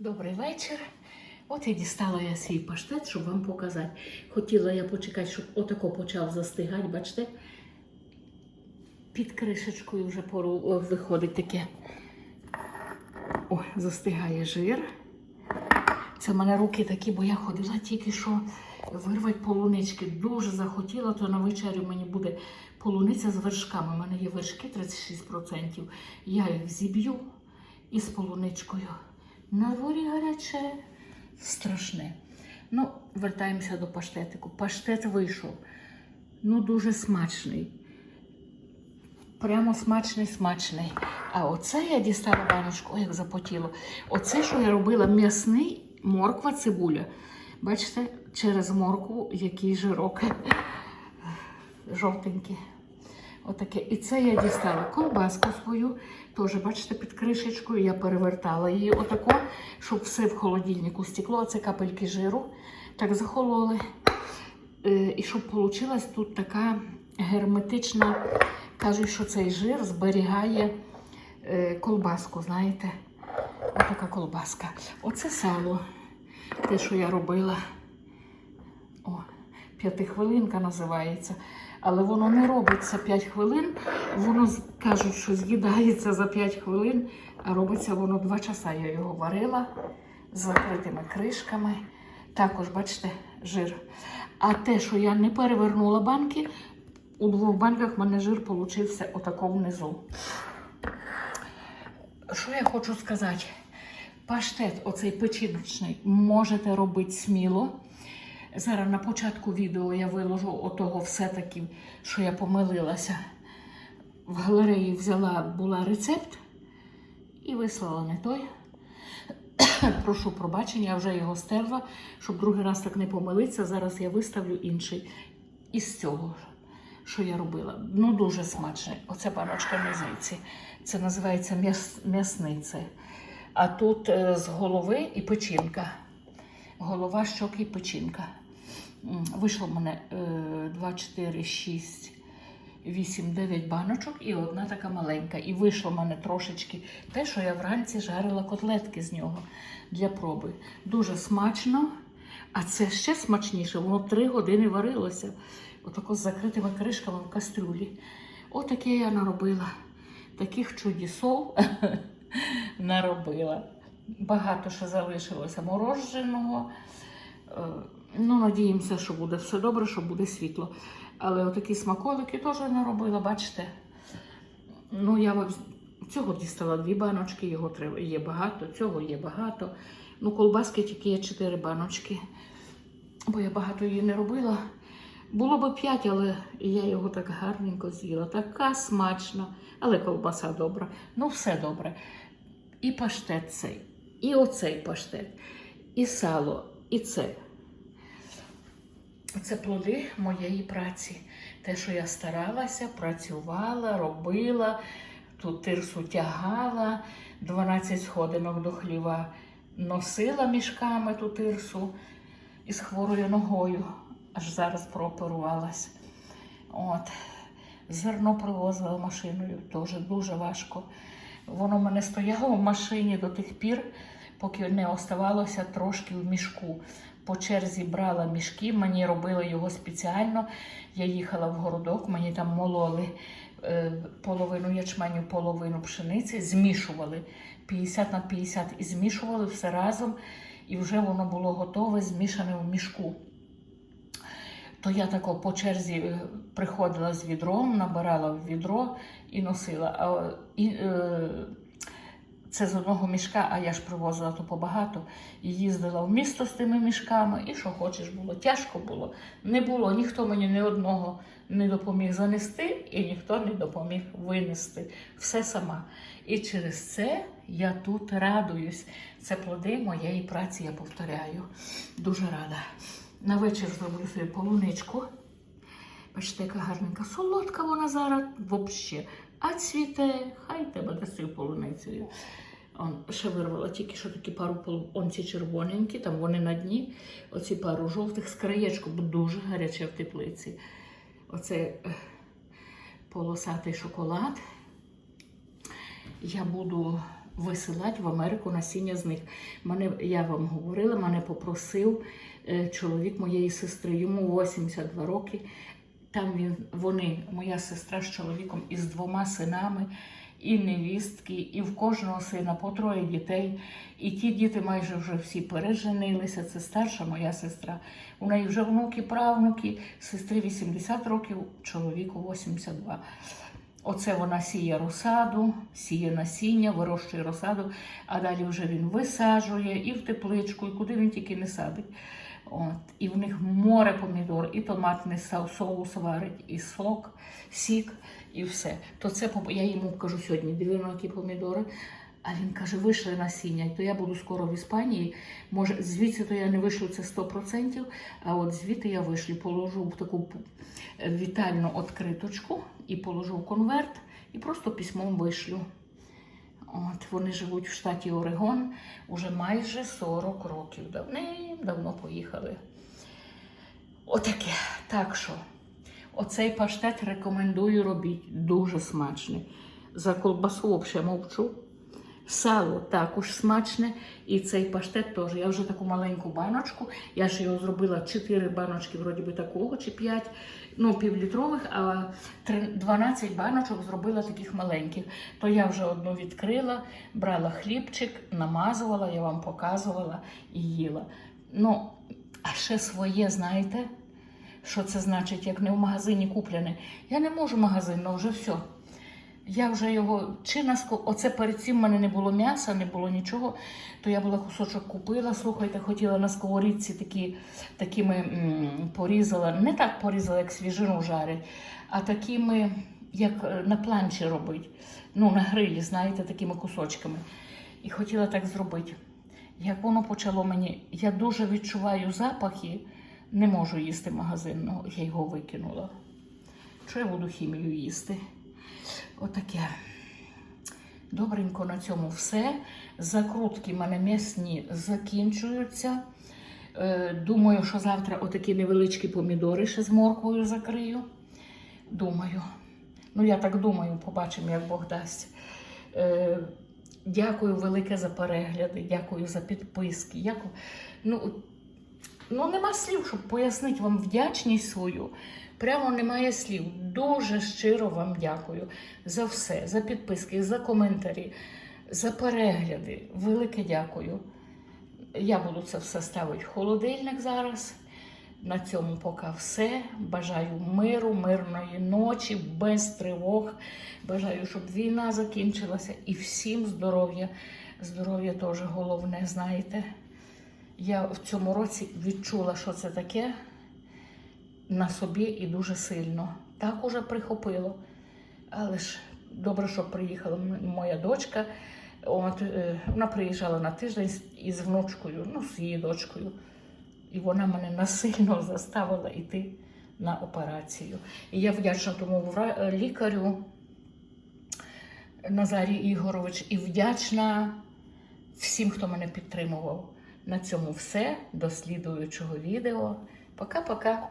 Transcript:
Добрий вечір. От і дістала я свій паштет, щоб вам показати. Хотіла я почекати, щоб отако почав застигати, бачите? Під кришечкою вже пору виходить таке. О, застигає жир. Це в мене руки такі, бо я ходила тільки що вирвати полунички. Дуже захотіла, то на вечерю мені буде полуниця з вершками. У мене є вершки 36%. Я їх зіб'ю із полуничкою. На дворі гаряче, страшне. Ну, вертаємося до паштетику. Паштет вийшов. Ну, дуже смачний. Прямо смачний, смачний. А оце я дістала баночку, ой, як запотіло. Оце, що я робила, м'ясний морква, цибуля. Бачите, через моркву який жирок. Жовтенький. Отаке. І це я дістала колбаску свою. Теж, бачите, під кришечкою я перевертала її отако, щоб все в холодильнику стекло. Це капельки жиру. Так захололи. Е, І щоб вийшла тут така герметична. Кажуть, що цей жир зберігає е, колбаску, знаєте? Отака колбаска. Оце сало, те, що я робила. О, п'ятихвилинка називається. Але воно не робиться 5 хвилин. Воно кажуть, що з'їдається за 5 хвилин, а робиться воно 2 часа. Я його варила з закритими кришками. Також, бачите, жир. А те, що я не перевернула банки, у двох банках в мене жир получився отако внизу. Що я хочу сказати? Паштет, оцей печіночний, можете робити сміло. Зараз на початку відео я виложу отого все-таки, що я помилилася. В галереї взяла була рецепт і вислала не той. Прошу пробачення, я вже його стерла, щоб другий раз так не помилитися. Зараз я виставлю інший із цього, що я робила. Ну, дуже смачний. Оце не звідси. Це називається м'яс, м'ясниця. А тут е, з голови і печінка. Голова, щоки і печінка. Вийшло в мене е, 2, 4, 6, 8, 9 баночок і одна така маленька. І вийшло в мене трошечки те, що я вранці жарила котлетки з нього для проби. Дуже смачно, а це ще смачніше. Воно 3 години варилося. Отако з закритими кришками в кастрюлі. Отаке я наробила. Таких чудесов наробила. Багато ще залишилося мороженого. Ну, надіємося, що буде все добре, що буде світло. Але отакі смаколики теж не робила, бачите. Ну, я цього дістала дві баночки, його треба є багато, цього є багато. Ну, колбаски тільки є чотири баночки, бо я багато її не робила. Було б п'ять, але я його так гарненько з'їла. Така смачна, але колбаса добра. Ну, все добре. І паштет цей, і оцей паштет, і сало, і це. Це плоди моєї праці. Те, що я старалася, працювала, робила, тут тирсу тягала, 12 сходинок до хліва носила мішками ту тирсу із хворою ногою, аж зараз прооперувалась. От. Зерно привозила машиною, теж дуже важко. Воно в мене стояло в машині до тих пір, поки не оставалося трошки в мішку. По черзі брала мішки, мені робили його спеціально. Я їхала в городок, мені там мололи е, половину ячменю, половину пшениці, змішували 50 на 50 і змішували все разом, і вже воно було готове, змішане в мішку. То я тако по черзі е, приходила з відром, набирала в відро і носила. А, і, е, це з одного мішка, а я ж привозила то побагато. І їздила в місто з тими мішками, і що хочеш було. Тяжко було. Не було, ніхто мені ні одного не допоміг занести, і ніхто не допоміг винести. Все сама. І через це я тут радуюсь. Це плоди моєї праці, я повторяю. Дуже рада. На вечір зроблю собі полуничку. Бачите, яка гарненька, солодка вона зараз взагалі. А цвіте, хай тебе даси полуницею. Он, ще вирвала тільки що такі пару полу, он ці червоненькі, там вони на дні. Оці пару жовтих з краєчку, бо дуже гаряче в теплиці. Оце е, полосатий шоколад. Я буду висилати в Америку насіння з них. Мене, я вам говорила, мене попросив е, чоловік моєї сестри, йому 82 роки. Там він, вони, моя сестра з чоловіком і з двома синами, і невістки, і в кожного сина по троє дітей. І ті діти майже вже всі переженилися. Це старша моя сестра. У неї вже внуки, правнуки, сестри 80 років, чоловіку 82. Оце вона сіє розсаду, сіє насіння, вирощує розсаду, а далі вже він висаджує і в тепличку, і куди він тільки не садить. От. І в них море помідор, і томатний со- соус варить, і сок, сік, і все. То це я йому кажу сьогодні, диви які помідори. А він каже, вийшли насіння, то я буду скоро в Іспанії. Може, звідси то я не вишлю це 100%, а от звідти я вишлю, положу в таку вітальну відкриточку і положу в конверт і просто письмом вишлю. От, вони живуть в штаті Орегон уже майже 40 років. Давним-давно поїхали. Отаке. Так що, оцей паштет рекомендую робіть. Дуже смачний. За колбасу взагалі мовчу. Сало також смачне. І цей паштет теж. Я вже таку маленьку баночку. Я ж його зробила 4 баночки, вроді би такого, чи 5, ну, півлітрових, а 12 баночок зробила таких маленьких. То я вже одну відкрила, брала хлібчик, намазувала, я вам показувала і їла. Ну, а ще своє, знаєте, що це значить, як не в магазині куплене. Я не можу магазин, ну вже все. Я вже його чи на ско... Оце перед цим в мене не було м'яса, не було нічого. То я була кусочок купила. Слухайте, хотіла на сковорідці такі, такими м, порізала. Не так порізала, як свіжину жарять, а такими, як е, на планчі робить. Ну, на грилі, знаєте, такими кусочками. І хотіла так зробити. Як воно почало мені, я дуже відчуваю запахи, не можу їсти магазинного, я його викинула. Що я буду хімію їсти? Отаке. Добренько на цьому все. Закрутки в мене м'ясні закінчуються. Е, Думаю, що завтра отакі невеличкі помідори ще з морквою закрию. Думаю. Ну, я так думаю, побачимо, як Бог дасть. Е, Дякую велике за перегляди, дякую за підписки. Дякую. Ну, ну, нема слів, щоб пояснити вам вдячність свою. Прямо немає слів. Дуже щиро вам дякую за все, за підписки, за коментарі, за перегляди. Велике дякую. Я буду це все ставити в холодильник зараз. На цьому поки все. Бажаю миру, мирної ночі, без тривог. Бажаю, щоб війна закінчилася і всім здоров'я. Здоров'я теж головне, знаєте. Я в цьому році відчула, що це таке на собі і дуже сильно. Так уже прихопило. Але ж добре, що приїхала моя дочка. От, е, вона приїжджала на тиждень із внучкою, ну, з її дочкою. І вона мене насильно заставила йти на операцію. І я вдячна тому лікарю Назарій Ігорович і вдячна всім, хто мене підтримував. На цьому все. До слідуючого відео. Пока-пока.